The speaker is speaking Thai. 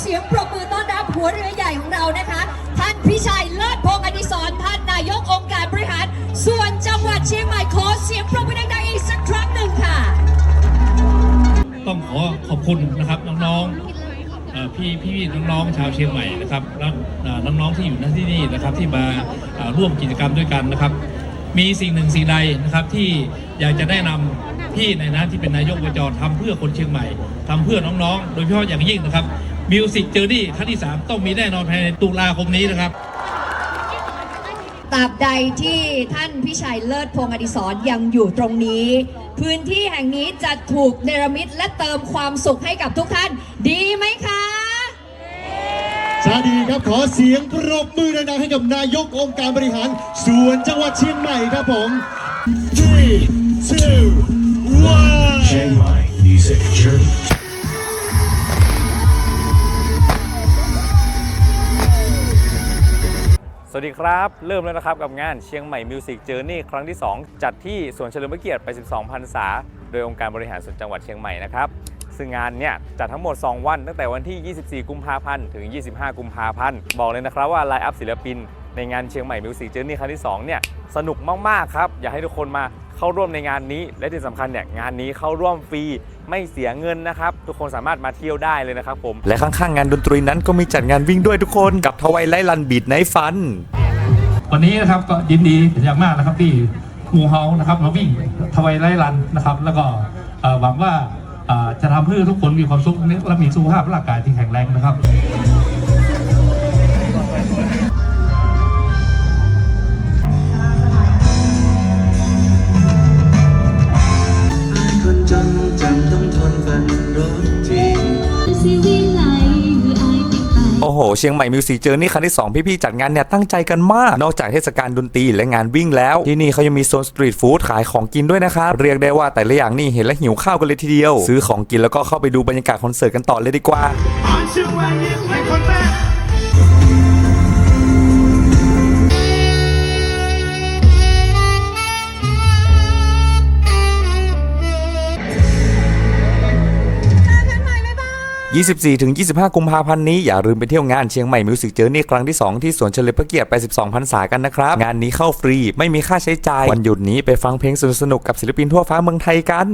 เสียงปรบมือต้อนรับหัวเรือใหญ่ของเรานะคะ ท่านพิชัยเลิศพงศ์อดิศรท่านนายกองค์การบริหาร ส่วนจังหวัดเชียงใหม่ขอเสียงปรบมือดังๆอีกสักครั้งหนึ่งค่ะ ต้องขอขอบคุณนะครับน้องๆพี่ๆน้องๆชาวเชียงใหม่นะครับและน้องๆที่อยู่ณที่นี่นะครับที่มาร่วมกิจกรรมด้วยกันนะครับ มีสิ่งหนึ่งสิ่งใดนะครับที่อยากจะแนะนำพี่ในนะที่เป็นนายกอบจทำเพื่อคนเชียงใหม่ ทำเพื่อน้องๆ โดยเฉพาะอย่างยิ่งนะครับ มิวสิกเจอร์นี่ครั้งที่ 3 ต้องมีแน่นอนภายในตุลาคมนี้นะครับตราบใดที่ท่านพิชัยเลิศพงศ์อดิศรยังอยู่ตรงนี้ พื้นที่แห่งนี้จะถูกเนรมิตและเติมความสุขให้กับทุกท่าน ดีไหมคะ ชาดีครับขอเสียงปรบมือดังๆให้กับนายกองค์การบริหารส่วนจังหวัดเชียงใหม่ครับผม three two one Chiang Mai Music Journey. สวัสดีครับ เริ่มแล้วนะครับกับงานเชียงใหม่มิวสิกเจอร์นี่ครั้งที่ 2 จัดที่สวนเฉลิมพระเกียรติไป 12 พรรษา โดยองค์การบริหารส่วนจังหวัดเชียงใหม่นะครับ ซึ่งงานเนี่ยจัดทั้งหมด 2 วัน ตั้งแต่วันที่ 24 กุมภาพันธ์ ถึง 25 กุมภาพันธ์ บอกเลยนะครับว่าไลน์อัพศิลปิน ในงานเชียงใหม่มิวสิกเจอร์นี่ครั้งที่2เนี่ยสนุกมากๆครับ อยากให้ทุกคนมาเข้าร่วมในงานนี้ และที่สำคัญเนี่ยงานนี้เข้าร่วมฟรีไม่เสียเงินนะครับ ทุกคนสามารถมาเที่ยวได้เลยนะครับผมและข้างๆงานดนตรีนั้นก็มีจัดงานวิ่งด้วยทุกคนกับทวายไลลันบีดไนฟัน วันนี้นะครับก็ยินดีเป็นอย่างมากนะครับที่หมูเฮานะครับมาวิ่งทวายไล่รันนะครับแล้วก็เอ่อหวังว่าเอ่อจะทำให้ทุกคนมีความสุขและมีสุขภาพร่างกายที่แข็งแรงนะครับ โอ้โห เชียงใหม่มิวสิกเจอร์นี่ครั้งที่ 2 พี่ๆจัดงานเนี่ยตั้งใจกันมาก นอกจากเทศกาลดนตรีและงานวิ่งแล้ว ที่นี่เขายังมีโซนสตรีทฟู้ดขายของกินด้วยนะครับ เรียกได้ว่าแต่ละอย่างนี่เห็นแล้วหิวข้าวกันเลยทีเดียว ซื้อของกินแล้วก็เข้าไปดูบรรยากาศคอนเสิร์ตกันต่อเลยดีกว่า 24-25 กุมภาพันธ์นี้อย่าลืมไปเที่ยวงานเชียงใหม่มิวสิกเจอร์นี่ครั้งที่ 2 ที่สวนเฉลิมพระเกียรติ82พรรษากันนะครับ งานนี้เข้าฟรีไม่มีค่าใช้จ่ายวันหยุดนี้ไปฟังเพลงสนุกๆกับศิลปินทั่วฟ้าเมืองไทยกัน